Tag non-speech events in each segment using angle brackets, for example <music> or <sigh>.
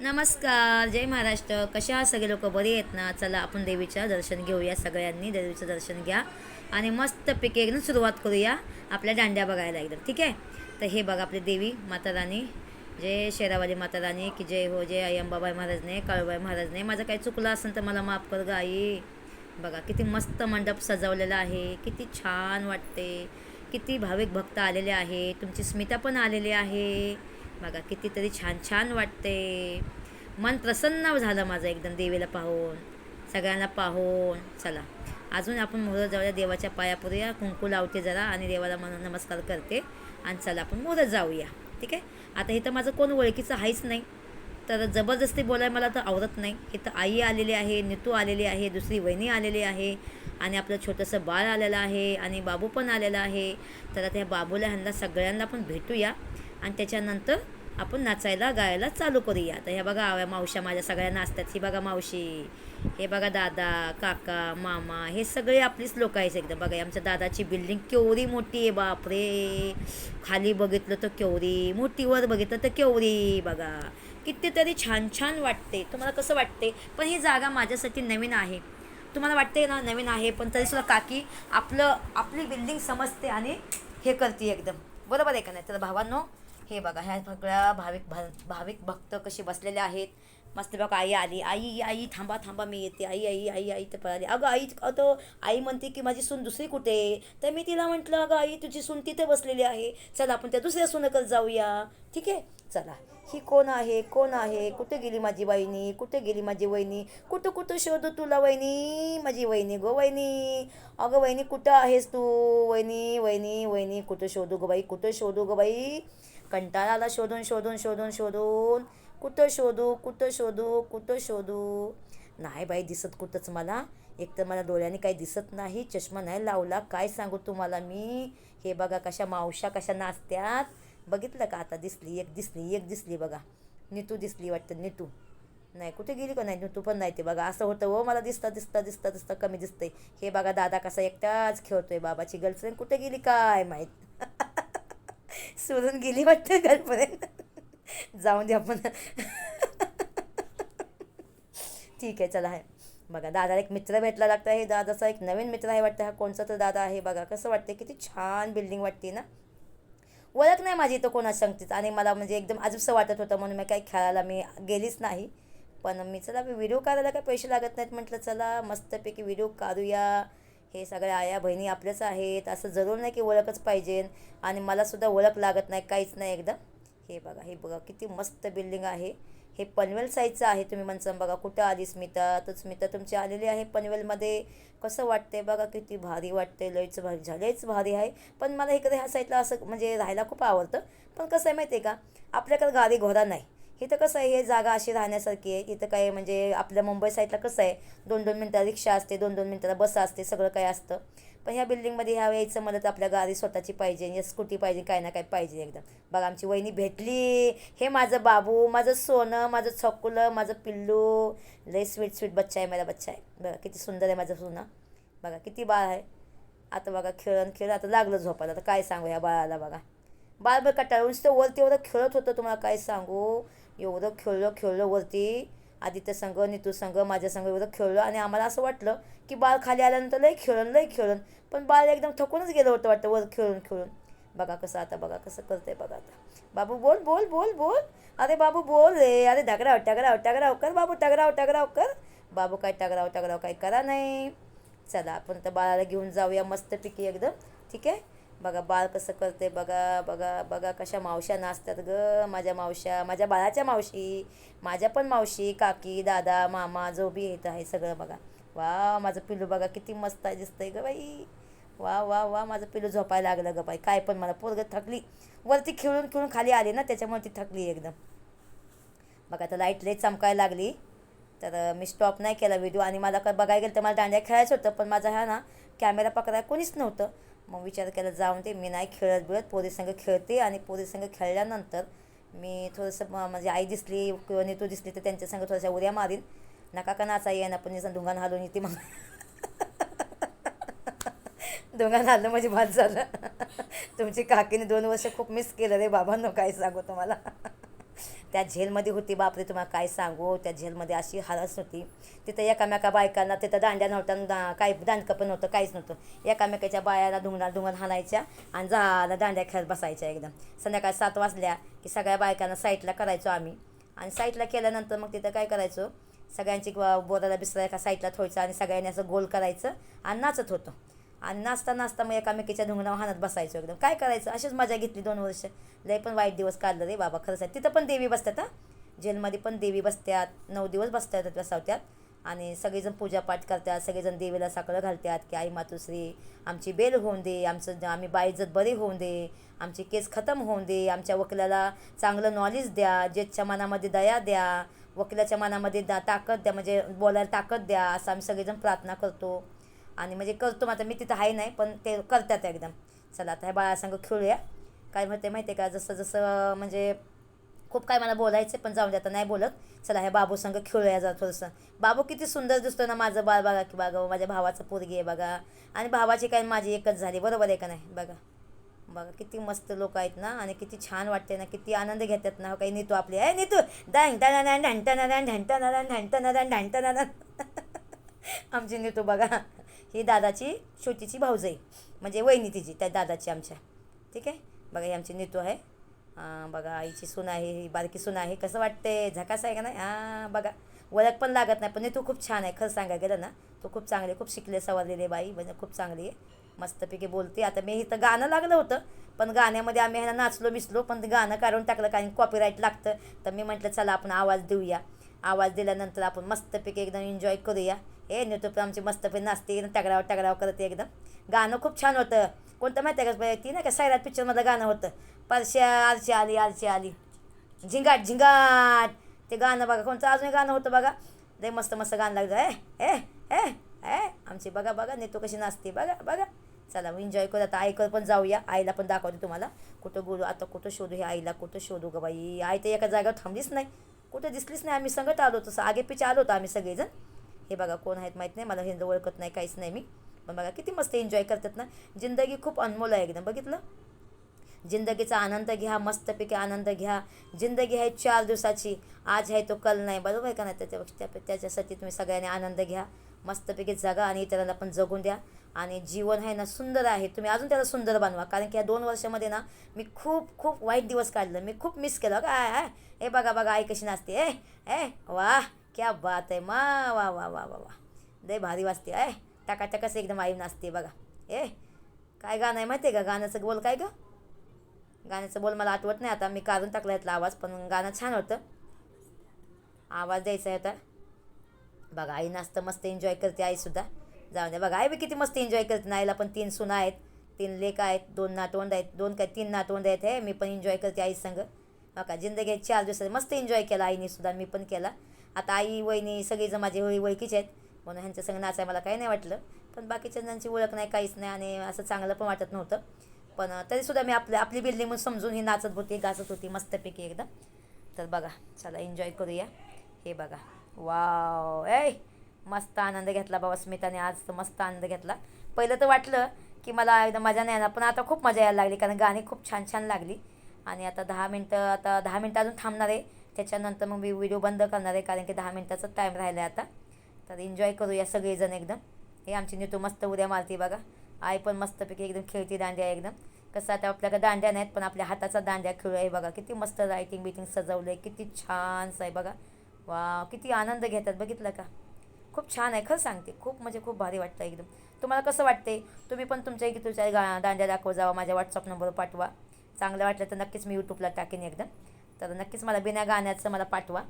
नमस्कार जय महाराष्ट्र. कशा आहात? सगळे लोक बरे आहेत ना? चला आपण देवीचं दर्शन घेऊया. सगळ्यांनी देवीचं दर्शन घ्या. आणि मस्त पिके एकदम सुरुवात करूया आपल्या दांड्या बघायला एकदम. ठीक आहे? तर हे बघा आपली देवी माता राणी. जय शेरावाली माता राणी की जय हो जय आई अंबाबाई महाराजने काळूबाई महाराजने. माझं काही चुकलं असेल तर मला माफ कर ग आई. बघा किती मस्त मंडप सजवलेला आहे. किती छान वाटते. किती भाविक भक्त आलेले आहे. तुमची स्मिता पण आलेली आहे. बघा कितीतरी छान छान वाटते. मन प्रसन्न झालं माझं एकदम देवीला पाहून. सगळ्यांना पाहून. चला अजून आपण मोहरत जाऊया देवाच्या पायापुरूया कुंकू लावते जरा आणि देवाला मन नमस्कार करते. आणि चला आपण मोहरत जाऊया. ठीक आहे? आता इथं माझं कोण ओळखीचं आहेच नाही. तर जबरदस्ती बोलाय मला तर आवडत नाही. इथं आई आलेली आहे नितू आलेली आहे दुसरी वहिनी आलेली आहे आणि आपलं छोटंसं बाळ आलेलं आहे आणि बाबू पण आलेला आहे. तर आता ह्या बाबूला ह्यांना सगळ्यांना पण भेटूया. आणि त्याच्यानंतर आपण नाचायला गायला चालू करूया. तर हे बघा आव्या मावश्या माझ्या सगळ्या नाचतात ही बघा मावशी हे बघा दादा काका मामा हे सगळे आपलीच लोक आहेत एकदम. बघा आमच्या दादाची बिल्डिंग केवढी मोठी आहे बापरे. खाली बघितलं तर केवढी मोठीवर बघितलं तर केवढी बघा. कितीतरी छान छान वाटते. तुम्हाला कसं वाटते? पण ही जागा माझ्यासाठी नवीन आहे. तुम्हाला वाटते ना नवीन आहे पण तरीसुद्धा काकी आपलं आपली बिल्डिंग समजते आणि हे करते एकदम. बरोबर आहे का नाही? तर भावांनो हे बघा ह्या सगळ्या भाविक भा भाविक भक्त कसे बसलेले आहेत. मस्त बघा आई आली. आई आई थांबा थांबा मी येते. आई आई आई आई तर पळाली. अगं आई अगं आई म्हणते की माझी सून दुसरी कुठे आहे? तर मी तिला म्हटलं अगं आई तुझी सून तिथे बसलेली आहे. चला आपण त्या दुसऱ्या सुनकर जाऊया. ठीक आहे? चला. ही कोण आहे? कोण आहे? कुठे गेली माझी वहिनी? कुठे गेली माझी वहिनी? कुठं कुठं शोधू तुला वहिनी? माझी वहिनी गो वहिनी. अगं वहिनी कुठं आहेस तू? वहिनी वहिनी वहिनी कुठं शोधू गं बाई? कुठं शोधू गं बाई? कंटाळा आला शोधून शोधून शोधून शोधून. कुठं शोधू कुठं शोधू कुठं शोधू? नाही बाई दिसत कुठंच मला. एक तर मला डोळ्याने काही दिसत नाही चष्मा नाही लावला. काय सांगू तुम्हाला मी? हे बघा कशा मावशा कशा नाचत्यात. बघितलं का आता दिसली एक दिसली एक दिसली बघा. नितू दिसली वाटतं नितू. नाही कुठे गेली का नाही? नितू पण नाही ते बघा. असं होतं हो मला दिसता दिसता दिसता दिसता कमी दिसतंय. हे बघा दादा कसा एकटाच खेळतोय बाबाची गर्लफ्रेंड कुठे गेली काय माहीत? सोडून गेली वाटतं गर्लफ्रेंड जाऊन दे आपण. ठीक आहे चला आहे. बघा दादाला एक मित्र भेटला लागतं हे दादाचा एक नवीन मित्र आहे वाटतं. हा कोणचा तर दादा आहे बघा. कसं वाटतं किती छान बिल्डिंग वाटते ना. ओळख नाही माझी इथं कोणा सांगतेच आणि मला म्हणजे एकदम अजूबसं वाटत होतं म्हणून मी काही खेळायला मी गेलीच नाही. पण मी चला व्हिडिओ काढायला काही पैसे लागत नाहीत म्हटलं चला मस्तपैकी व्हिडिओ काढूया. हे सगळ्या आया बहिणी आपल्याच आहेत. असं जरूर नाही की ओळखच पाहिजे. आणि मलासुद्धा ओळख लागत नाही काहीच नाही एकदम हे बघा हे बघा किती मस्त बिल्डिंग आहे. हे पनवेल साईजचं आहे तुम्ही म्हणसान बघा कुठं आली स्मिता? तर स्मिता तुमची आलेली आहे पनवेलमध्ये. कसं वाटते बघा किती भारी वाटते लयच भारी झालेच भारी आहे. पण मला इकडे ह्या साईडला असं म्हणजे राहायला खूप आवडतं. पण कसं आहे माहिती आहे का? आपल्याकडे गाडी घोडा नाही. इथं कसं आहे हे जागा अशी राहण्यासारखी आहे. इथं काय म्हणजे आपल्या मुंबई साईडला कसं आहे दोन दोन मिनटाला रिक्षा असते दोन दोन मिनटाला बस असते सगळं काही असतं. पण ह्या बिल्डिंगमध्ये ह्या यायचं म्हणलं तर आपल्या गाडी स्वतःची पाहिजे या स्कूटी पाहिजे काय ना काय पाहिजे एकदम. बघा आमची वहिनी भेटली. हे माझं बाबू माझं सोनं माझं छकुलं माझं पिल्लू. लय स्वीट स्वीट बच्चा आहे माझा बच्चा आहे. बघा किती सुंदर आहे माझं सोनं. बघा किती बाळ आहे. आता बघा खेळून खेळ आता लागलं झोपायला. आता काय सांगू ह्या बाळाला बघा. बाळ बरं कटाळून नुसतं वरती एवढं खेळत होतं तुम्हाला काय सांगू? एवढं खेळलं खेळलं वरती आदित्य संघ नितू संघ माझ्या संघ एवढं खेळलो आणि आम्हाला असं वाटलं की बाळ खाली आल्यानंतर लई खेळून लई खेळून. पण बाळ एकदम थकूनच गेलं होतं वाटतं वर खेळून खेळून. बघा कसं आता बघा कसं करतंय बघा आता. बाबू बोल बोल बोल बोल. अरे बाबू बोल रे अरे टगराव टगराव टगराव कर बाबू टगराव टगराव कर. बाबू काय टगराव टगराव काय करा नाही. चला आपण तर बाळाला घेऊन जाऊया मस्तपैकी एकदम. ठीक आहे? बघा बाळ कसं करते बघा बघा बघा कशा मावश्या नाचतात ग माझ्या मावश्या माझ्या बाळाच्या मावशी माझ्या पण मावशी काकी दादा मामा जो बी येत आहे सगळं बघा. वा माझं पिल्लू बघा किती मस्त आहे दिसतंय ग बाई. वा वा वा माझं पिल्लू झोपायला लागलं ग बाई. काय पण मला पोरग थकली. वरती खेळून खेळून खाली आली ना त्याच्यामुळे ती थकली एकदम. बघा आता लाइट लई चमकायला लागली. तर मी स्टॉप नाही केला व्हिडिओ आणि मला बघायला गेलं तर मला दांड्या खेळायचं होतं पण माझा हा ना कॅमेरा पकडायला कोणीच नव्हतं. मग विचार केला जाऊन ते मी नाही खेळत बिळत पोरीसंग खेळते आणि पोरीसंग खेळल्यानंतर मी थोडंसं माझी म्हणजे आई दिसली किंवा नेतू दिसली तर त्यांच्यासंग थोड्याशा उड्या मारीन. नका का नाचा येईन आपण पण धुंगान हालून येते मग. <laughs> धुंगान हाललं म्हणजे भात झालं. <laughs> तुमची काकीने दोन वर्ष खूप मिस केलं रे बाबांनो काय सांगू तुम्हाला. त्या झेलमध्ये होती बापरे तुम्हाला काय सांगू? त्या झेलमध्ये अशी हरस होती. तिथं एकामेका बायकांना तिथं दांड्या नव्हत्या आणि दा काही दांडकं पण नव्हतं काहीच नव्हतं. एकामेकाच्या बायाला ढुंगणार ढुंगण हाणायच्या आणि झाला दांड्या खेळत बसायच्या एकदम. संध्याकाळी सात वाजल्या की सगळ्या बायकांना साईटला करायचो आम्ही. आणि साईटला केल्यानंतर मग तिथं काय करायचो? सगळ्यांची बोराला बिसरायला एका साईडला ठेवायचं आणि सगळ्यांनी असं गोल करायचं आणि नाचत होतं. आणि नाचता नाचता मग एकामेकीच्या धुंगणावर हाणत बसायचो एकदम. काय करायचं? अशीच मजा घेतली दोन वर्ष. लय पण वाईट दिवस काढलं रे बाबा खरंच आहे तिथं पण देवी बसतात हां? जेलमध्ये पण देवी बसतात नऊ दिवस बसतात बसवतात आणि सगळेजण पूजापाठ करतात सगळेजण देवीला साकडं घालतात की आई मातुश्री आमची बेल होऊन दे आमचं आम्ही बाईजत बरे होऊन दे आमचे केस खतम होऊन दे आमच्या वकिलाला चांगलं नॉलेज द्या जेच्या मनामध्ये दया द्या वकिलाच्या मनामध्ये दा ताकद द्या म्हणजे बोलायला ताकद द्या असं आम्ही सगळेजण प्रार्थना करतो. आणि म्हणजे करतो मात्र मी तिथं आहे नाही पण ते करतात एकदम चला आता हे बाळासंग खेळूया काय म्हणते माहिती आहे का जसं जसं म्हणजे खूप काय मला बोलायचं पण जाऊन दे आता नाही बोलत चला ह्या बाबू संग खेळूया जा थोडंसं बाबू किती सुंदर दिसतो ना माझं बाळ बघा की बघा माझ्या भावाचं पोरगी आहे बघा आणि भावाची काय माझी एकच झाली बरोबर आहे का नाही बघा बघा किती मस्त लोक आहेत ना आणि किती छान वाटते ना किती आनंद घेतात ना काही नेतो आपली आहे नेतो ढांटना ढांटना ढांटना ढांटना ढांटना आमची नेतो बघा ही दादाची छोटीची भाऊजाई. म्हणजे वहिनी तिची त्या दादाची आमच्या. ठीक आहे? बघा ही आमची नेतू आहे. बघा आईची सून आहे ही बारकी सून आहे. कसं वाटते झकास आहे का नाही? हां बघा. ओळख पण लागत नाही पण नेतू खूप छान आहे. खरं सांगायला गेलं ना तू खूप चांगले खूप शिकले सवरलेले बाई. म्हणजे खूप चांगली आहे. मस्तपैकी बोलते. आता मी इथं गाणं लागलं होतं पण गाण्यामध्ये आम्ही ह्याला नाचलो मिसलो पण गाणं काढून टाकलं कारण कॉपीराईट लागतं. तर मी म्हटलं चला आपण आवाज देऊया. आवाज दिल्यानंतर आपण मस्तपैकी एकदम एन्जॉय करूया. ए नेतो आमची आमची मस्तपैकी नाचते टगराव टगराव करते एकदम. गाणं खूप छान होतं. कोणतं माहिती आहे का? ती नाही का सैराट पिक्चरमधलं गाणं होतं. परश्या आरशी आली आरशी आली. झिंगाट झिंगाट. ते गाणं बघा. कोणतं अजून गाणं होतं बघा. लय मस्त मस्त गाणं लागलं. ए ए ए ए आमची बघा बघा. नेतो कशी नाचते. बघा बघा. चला एन्जॉय करू. आता आईकडे पण जाऊया. आईला पण दाखवते तुम्हाला. कुठं बोलू आता कुठं शोधू हे आईला? कुठं शोधू ग बाई? आई तर एका जागेवर थांबलीच नाही. कुठं दिसलीच नाही. आम्ही संगत आलो तसं आगे पिछे आलो होतो आम्ही सगळेजण. हे बघा कोण आहेत माहीत नाही मला हिंद ओळखत नाही काहीच नाही मी. पण बघा किती मस्त एन्जॉय करतात ना. जिंदगी खूप अनमोल आहे एकदम बघितलं? जिंदगीचा आनंद घ्या मस्तपैकी आनंद घ्या. जिंदगी आहे चार दिवसाची आज आहे तो कल नाही बरोबर आहे का नाही? त्याच्या त्या त्याच्यासाठी तुम्ही सगळ्यांनी आनंद घ्या. मस्तपैकी जगा आणि इतरांना पण जगून द्या. आणि जीवन आहे ना सुंदर आहे. तुम्ही अजून त्याला सुंदर बनवा. कारण की या दोन वर्षामध्ये ना मी खूप खूप वाईट दिवस काढलं. मी खूप मिस केलं. काय हे ए बघा बघा आई कशी नाचते. ए ए वा! क्या बात आहे मा वा वा वा वा वा। लय भारी वाजते आहे टकाटकच एकदम आई नाचते बघा. ए काय गाणं आहे माहिती आहे का? गाण्याचं बोल काय गं? गाण्याचं बोल मला आठवत नाही आता. मी काढून टाकला यातला आवाज पण गाणं छान होतं. आवाज द्यायचा आहे आता. बघा आई नाचतं मस्त एन्जॉय करते आईसुद्धा जाऊ दे बघा आई बी किती मस्त एन्जॉय करते. ना आईला पण तीन सुना आहेत तीन लेक आहेत दोन नातवंड आहेत दोन काय तीन नातवंड आहेत हे मी पण एन्जॉय करते आई संग. बघा जिंदगी चार दिवसात मस्त एन्जॉय केला आईने सुद्धा मी पण केला. आता आई वहिनी सगळेजण माझे होई ओळखीचे आहेत. म्हणून ह्यांच्या संग नाचाय मला काही नाही वाटलं. पण बाकीच्या जणांची ओळख नाही काहीच नाही आणि असं चांगलं पण वाटत नव्हतं. पण तरीसुद्धा मी आपल्या आपली बिल्डिंग म्हणून समजून ही नाचत होती गाचत होती मस्तपैकी एकदम. तर बघा चला एन्जॉय करूया. हे बघा. वाव ए मस्त आनंद घेतला बाबा स्मिताने आज. तर मस्त आनंद घेतला. पहिलं तर वाटलं की मला एकदम मजा नाही आला पण आता खूप मजा यायला लागली कारण गाणी खूप छान छान लागली. आणि आता दहा मिनटं आता दहा मिनटं अजून थांबणार आहे. त्याच्यानंतर मग मी व्हिडिओ बंद करणार आहे कारण की दहा मिनटाचा टाईम राहिला आहे आता. तर एन्जॉय करूया सगळेजण एकदम. हे आमची नेतो मस्त उद्या मारते बघा. आई पण मस्तपैकी एकदम खेळती दांड्या एकदम. कसं आता आपल्याकडे दांड्या नाहीत पण आपल्या हाताचा दांड्या खेळू आहे बघा. किती मस्त रायटिंग बिटिंग सजवलं आहे किती छानसं आहे बघा. वा किती आनंद घेतात बघितलं का? खूप छान आहे खरं सांगते. खूप म्हणजे खूप भारी वाटतं एकदम. तुम्हाला कसं वाटते? तुम्ही पण तुमच्या इथे तुमच्या गा दांड्या दाखव जावा माझ्या व्हॉट्सअप नंबर पाठवा. चांगलं वाटलं तर नक्कीच मी यूट्यूबला टाकेन एकदम. तर नक्कीच मला बिना गाण्याचं मला पाठवा.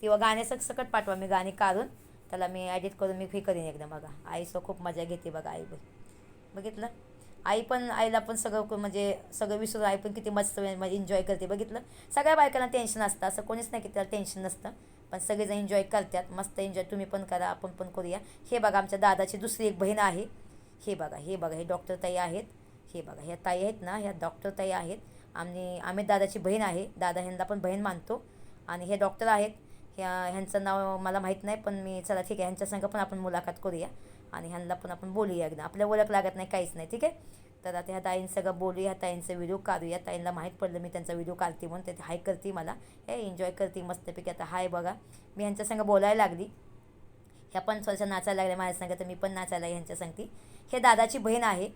किंवा गाण्याचं सकट पाठवा मी गाणी काढून त्याला मी ॲडिट करून मी फी करीन एकदम बघा. आईसं खूप मजा घेते बघा आई बघ बघितलं? आई पण आईला पण सगळं म्हणजे सगळं विसरून आई पण किती मस्त म्हणजे, म्हणजे एन्जॉय करते. बघितलं? सगळ्या बायकांना टेन्शन असतं. असं कोणीच नाही की त्याला टेन्शन नसतं. पण सगळेजण एन्जॉय करतात. मस्त एन्जॉय तुम्ही पण करा आपण पण करूया. हे बघा आमच्या दादाची दुसरी एक बहीण आहे. हे बघा हे बघा हे डॉक्टर ताई आहेत. हे बघा ह्या ताई आहेत ना ह्या डॉक्टर ताई आहेत. आणि आम्ही दादाची बहीण आहे. दादा ह्यांना पण बहीण मानतो. आणि हे डॉक्टर आहेत. ह्या ह्यांचं नाव मला माहीत नाही पण मी चला ठीक आहे ह्यांच्या संग पण आपण मुलाखत करूया. आणि ह्यांना पण आपण बोलूया एकदा. आपल्या ओळख लागत नाही काहीच नाही ठीक आहे? तर आता ह्या ताईंसगळं बोलूया ह्या ताईंचा व्हिडिओ काढूया. ताईंना माहीत पडलं मी त्यांचा व्हिडिओ काढते म्हणून. ते हाय करते मला. हे एन्जॉय करते मस्तपैकी. आता हाय बघा. मी ह्यांच्या संग बोलायला लागली. ह्या पण थोड्याशा नाचायला लागल्या. माझ्या संग तर मी पण नाचायला ह्यांच्या सांगते. हे दादाची बहीण आहे.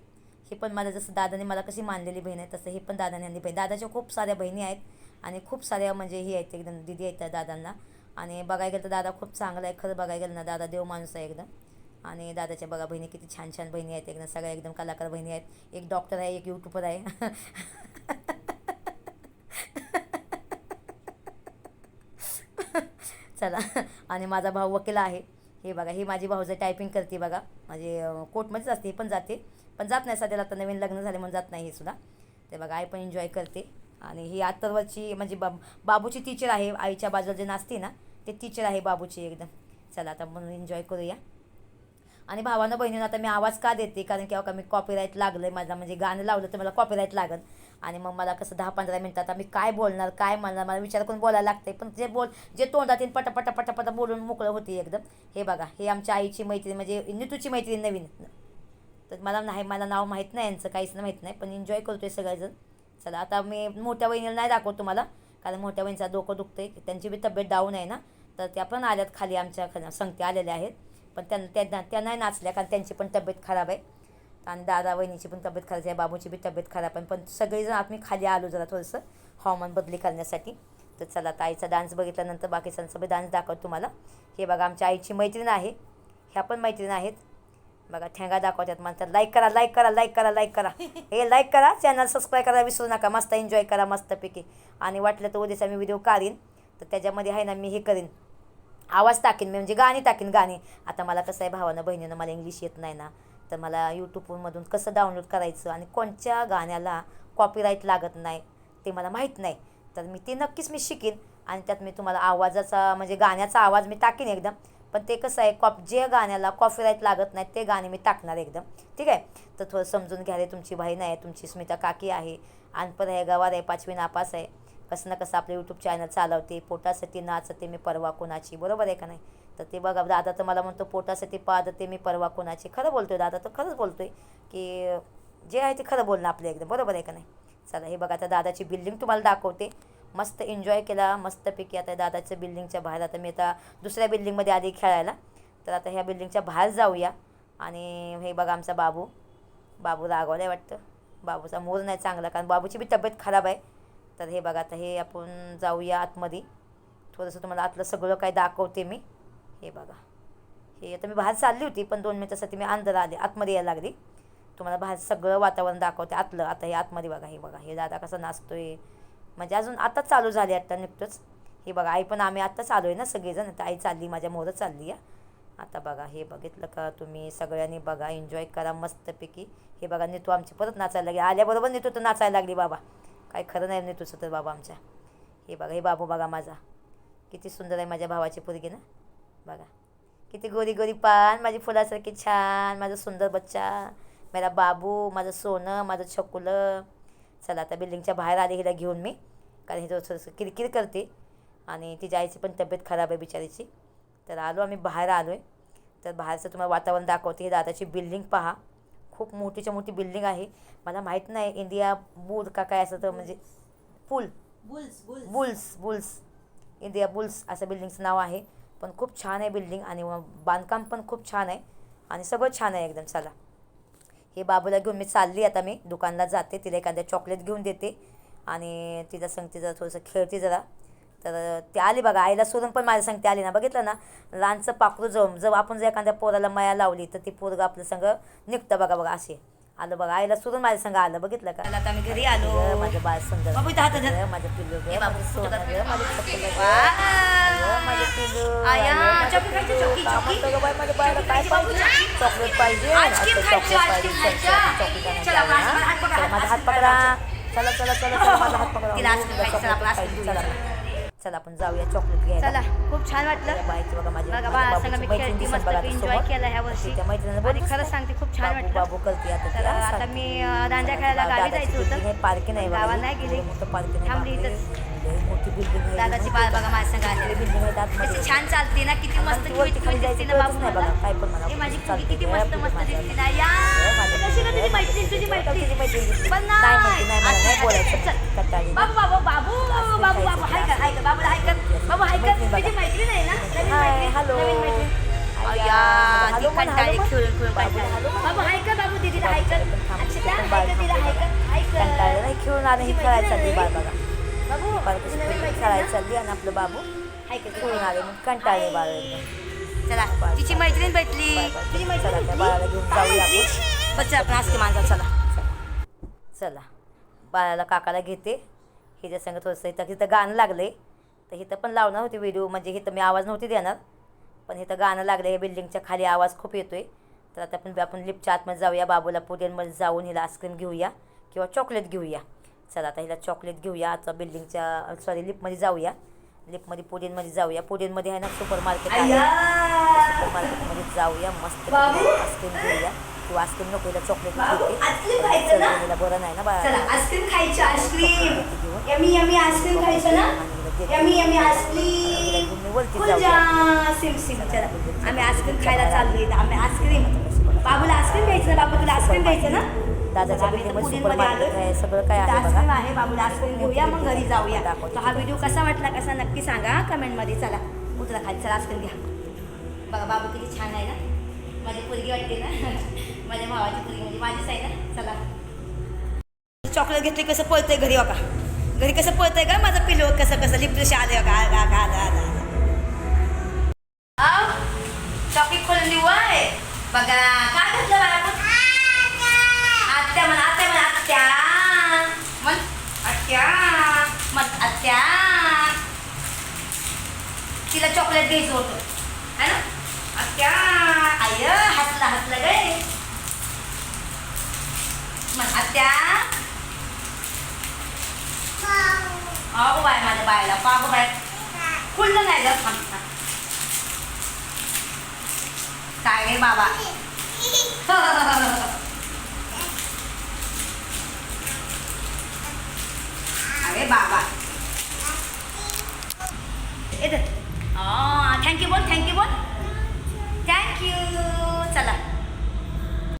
हे पण मला जसं दादाने मला कशी मानलेली बहीण आहे तसं हे पण दादाने आणली बहीण. दादाच्या खूप साऱ्या बहिणी आहेत आणि खूप साऱ्या म्हणजे हे आहेत एकदम दिदी आहेत त्या दादांना. आणि बघायला गेलं तर दादा खूप चांगला आहे खरं बघायला गेलं ना दादा देव माणूस आहे एकदम. आणि दादाच्या बघा बहिणी किती छान छान बहिणी आहेत एकदम सगळ्या एकदम कलाकार बहिणी आहेत. एक डॉक्टर आहे एक यूट्यूबर आहे. चला. आणि माझा भाऊ वकील आहे. हे बघा ही माझी भाऊजं टायपिंग करते बघा. म्हणजे कोर्टमध्येच असते ही पण जाते. पण जात नाही सध्याला आता नवीन लग्न झाले म्हणून जात नाही हे सुद्धा. ते बघा आई पण एन्जॉय करते. आणि ही आतर्वाची म्हणजे बाब बाबूची टीचर आहे आईच्या बाजूला जे नाचते ना ते टीचर आहे बाबूची एकदम. चला आता म्हणून एन्जॉय करूया. आणि भावानं बहिणीनं आता मी आवाज का देते? कारण की का मी कॉपीराईट लागलं आहे माझा. म्हणजे गाणं लावलं तर मला कॉपीराईट लागल. आणि मग मला कसं दहा पंधरा मिनटात मी काय बोलणार काय म्हणणार? मला विचार करून बोलायला लागते पण जे बोल जे तोंडात येईल पटापटा पटापटा बोलून मोकळं होते एकदम. हे बघा हे आमच्या आईची मैत्रीण म्हणजे नितूची मैत्रीण नवीन. तर मला नाही मला नाव माहीत नाही यांचं काहीच माहीत नाही पण एन्जॉय आहे सगळेजण. चला आता मी मोठ्या बहिणीला नाही दाखवत तुम्हाला कारण मोठ्या बहिणीचा डोकं दुखतंय त्यांची बी तब्येत डाऊन आहे ना तर त्या पण आल्यात खाली आमच्या संगत्या आलेल्या आहेत. पण त्यांना त्यांना त्या नाही नाचल्या कारण त्यांची पण तब्येत खराब आहे. आणि दादा वहिनीची पण तब्येत खराब आहे बाबूची बी तब्येत खराब आहे पण सगळेजण आम्ही खाली आलो जरा थोडंसं हवामान बदली करण्यासाठी. तर चला आता आईचा डान्स बघितल्यानंतर बाकीच्यांचा बी डान्स दाखवतो तुम्हाला. हे बघा आमच्या आईची मैत्रीण आहे ह्या पण मैत्रीण आहेत. बघा ठेंगा दाखवतात म्हणतात लाईक करा लाईक करा लाईक करा लाईक करा. <laughs> हे लाईक करा चॅनल सबस्क्राईब करा विसरू नका. मस्त एन्जॉय करा मस्तपैकी. आणि वाटलं तर उद्याचा मी व्हिडिओ काढीन. तर त्याच्यामध्ये आहे ना मी हे करीन. आवाज टाकीन मी म्हणजे गाणी टाकीन गाणी. आता मला कसं आहे भावानं बहिणीनं मला इंग्लिश येत नाही ना. तर मला यूट्यूबमधून कसं डाउनलोड करायचं आणि कोणत्या गाण्याला कॉपीराईट लागत नाही ते मला माहीत नाही. तर मी ते नक्कीच मी शिकीन. आणि त्यात मी तुम्हाला आवाजाचा म्हणजे गाण्याचा आवाज मी टाकीन एकदम. पण ते कसं आहे कॉप जे गाण्याला कॉपीराईट लागत नाही ते गाणे मी टाकणार एकदम. ठीक आहे? तर थोडं समजून घ्या रे तुमची बहीण आहे तुमची स्मिता काकी आहे अनपद आहे गवार आहे पाचवी नापास आहे. कसं ना कसं आपलं यूट्यूब चॅनल चालवते पोटासाठी नाचते मी परवा कोणाची बरोबर आहे का नाही? तर ते बघा दादा तर मला म्हणतो पोटासाठी पादते मी परवा कोणाची. खरं बोलतोय दादा तर खरंच बोलतोय की जे आहे ते खरं बोलणं आपलं एकदम बरोबर आहे का नाही? चला हे बघा आता दादाची बिल्डिंग तुम्हाला दाखवते. मस्त एन्जॉय केला मस्तपैकी आता दादाच्या बिल्डिंगच्या बाहेर आता मी आता दुसऱ्या बिल्डिंगमध्ये आधी खेळायला. तर आता ह्या बिल्डिंगच्या बाहेर जाऊया. आणि हे बघा आमचा बाबू. बाबू रागवला आहे वाटतं. बाबूचा मूड नाही चांगला कारण बाबूची बी तब्येत खराब आहे. तर हे बघा आता हे आपण जाऊया आतमध्ये. थोडंसं तुम्हाला आतलं सगळं काय दाखवते मी. हे बघा. हे आता मी बाहेर चालली होती पण दोन मिनिटासाठी मी अंदर आले आतमध्ये यायला लागली. तुम्हाला बाहेर सगळं वातावरण दाखवते आतलं. आता हे आतमध्ये बघा हे बघा. हे दादा कसा नाचतोय. म्हणजे अजून आताच चालू झाले आत्ता नुकतंच हे बघा आई पण आम्ही आत्ता चालू आहे ना सगळेजण. आता आई चालली माझ्या मोरं चालली आहे. आता बघा हे बघितलं का तुम्ही सगळ्यांनी बघा एन्जॉय करा मस्तपैकी. हे बघा नेतू आमची परत नाचायला लागली. आल्याबरोबर नितू तर नाचायला लागली बाबा. काय खरं नाही नेतूचं तर बाबा आमच्या. हे बघा हे बाबू बघा माझा. किती सुंदर आहे माझ्या भावाची पोरगी ना. बघा. किती गोरी गोरी पान माझी फुलासारखी छान माझं सुंदर बच्चा. मेरा बाबू माझं सोनं माझं छकुलं. चला आता बिल्डिंगच्या बाहेर आले हिला घेऊन मी. कारण ही थोडंसं किरकिर करते. आणि तिच्या आईची पण तब्येत खराब आहे बिचारीची. तर आलो आम्ही बाहेर आलो आहे तर बाहेरचं तुम्हाला वातावरण दाखवते. ही दादाची बिल्डिंग पहा. खूप मोठीच्या मोठी बिल्डिंग आहे. मला माहीत नाही इंडिया बुल का काय असं तर म्हणजे पूल. Bulls bulls. Bulls bulls. India bulls असं बिल्डिंगचं नाव आहे. पण खूप छान आहे बिल्डिंग आणि बांधकाम पण खूप छान आहे. आणि सगळं छान आहे एकदम चला. हे बाबूला घेऊन मी चालली आता मी दुकानला जाते तिला एखाद्या चॉकलेट घेऊन देते. आणि तिला सांगते जरा थोडंसं खेळते जरा. तर ते आली बघा आईला सोडून पण माझ्या सांगते आली ना. बघितलं ना लहानचं पाखरू जाऊन जर आपण जर एखाद्या पोराला माया लावली तर ती पोरगं आपलं संग निघतं बघा बघा असे. आलं बघा आईला सोडून माझ्या संग आलं बघितलं का? आता आम्ही घरी आलो. अगं, माझं बाळ सुंदर बाबू इथं हात धर. अगं, माझं पिल्लू बाबू, माझं माझं चॉकलेट पाहिजे. चल, चला, जाऊया, माझा? हात पकडा, चला, माझा हात पकडा आपण जाऊया चॉकलेट घ्यायला चला खूप छान वाटलं बाईची बघा माझी बघा संग मी खेळती मस्त एन्जॉय. केला ह्या वर्षी आणि खरं? सांगते खूप छान वाटलं बाबू करते आता. मी दांड्या खेळायला गावी जायचं होतं पार्किंग आहे गावात नाही गेली. थांबली. इथंच. मोठी दादाची बाळ बघा माझ्या संग आले बिल्डिंग आहे कशी छान चालते ना किती मस्त आणि खाली जायची दिसते ना बाबू मला. काय पण माझी. मुलगी किती मस्त मस्त. दिसते ना या माझी कशी का तुझी मुलगी. मैत्रीण तुझी बघ, मैत्रीण तुझी मैत्रीण दिसते. पण नाही म्हणते, नाही मला असं- नाही बोलायचं. चल. कंटाळली. बाबू बाबू बाबू बाबू बाबू हाय कर हाय कर बाबूला हाय कर बाबू हाय कर मैत्रीण बघा. तुझी मैत्रीण आहे ना नवीन हाय, मैत्रीण हॅलो. ती म्हण. खेळून खेळून. बाबू हाय कर बाबू दीदीला हाय. अक्षता हाय तिला. हाय हाय नाही खेळून आलं ही आहे बाळ? बघा बाबू बाळ ना? चालली आणि आपलं बाबू हाय कर खेळून आले मग कंटाळले बाळ चला तिची मैत्रीण भेटली बाय, बाय. मैत्रीण बाळाला घेऊन जाऊया भेटली? आपण. बच्चा आपण असते माणसा चला चला बाळाला काकाला घेते हिच्या संग थोडंसं इथं तिथं गाणं लागले तर इथं पण लावणार होते व्हिडिओ म्हणजे इथं मी आवाज नव्हती देणार पण इथं गाणं लागलं आहे बिल्डिंगच्या खाली आवाज खूप येतो आहे तर आता पण आपण लिपच्या आतमध्ये जाऊया बाबूला पुड्यांमध्ये जाऊन हिला आईस्क्रीम घेऊया किंवा चॉकलेट घेऊया चला आता हिला चॉकलेट घेऊया. आता बिल्डिंगच्या सॉरी लिफ्टमध्ये जाऊया. लिफ्टमध्ये पुड्यांमध्ये जाऊया. पुड्यांमध्ये आहे ना सुपर मार्केट आहे सुपर मार्केटमध्ये जाऊया मस्त. आईस्क्रीम घेऊया. किंवा आईस्क्रीम नको हिला चॉकलेट घेते. आईस्क्रीम खायचं ना? हिला बरं नाही ना आईस्क्रीम खायची आईस्क्रीम यमी यमी आईस्क्रीम खायचं ना? यमी यमी आईस्क्रीम सिम सिम चला आम्ही आईस्क्रीम खायला चाललोय इथं. आम्ही आईस्क्रीम बाबूला आईस्क्रीम घ्यायचं ना? बाबू तुला आईस्क्रीम घ्यायचं ना? दादाच्या सुपर मार्केट. आहे सगळं काय आहे बघा. आहे आईस्क्रीम घेऊया मग घरी जाऊया. दाखवते. हा व्हिडिओ कसा वाटला कसा नक्की सांगा. कमेंटमध्ये चला. उतरा खाली चला आईस्क्रीम घ्या. बघा बाबू किती छान आहे ना. माझी पोरगी वाटते ना. <laughs> माझ्या भावाची पोरगी म्हणजे माझीच आहे ना. चला. चॉकलेट घेतली कसं पळतंय घरी बघा. घरी कसं पळतंय का माझं पिलो कसं कसं? लिप्टशी आले बघा. आला आला आला चॉकलेट खोलून देऊ आहे बघा काय घेतलं बाळा आपण? आत्या म्हणा आत्या म्हणा आत्या म्हण आत्या. म्हण आत्या. तिला चॉकलेट घ्यायचं होतं. है ना? आत्या. आय हसला हसला गे. म्हण आत्या. अगो बाय माझ्या बायला पागो बाय. खुललं नाही ग थांब थांब. काय रे बाबा? <laughs> अरे बाबा. थँक्यू oh, बोल थँक्यू बोल. थँक्यू चला.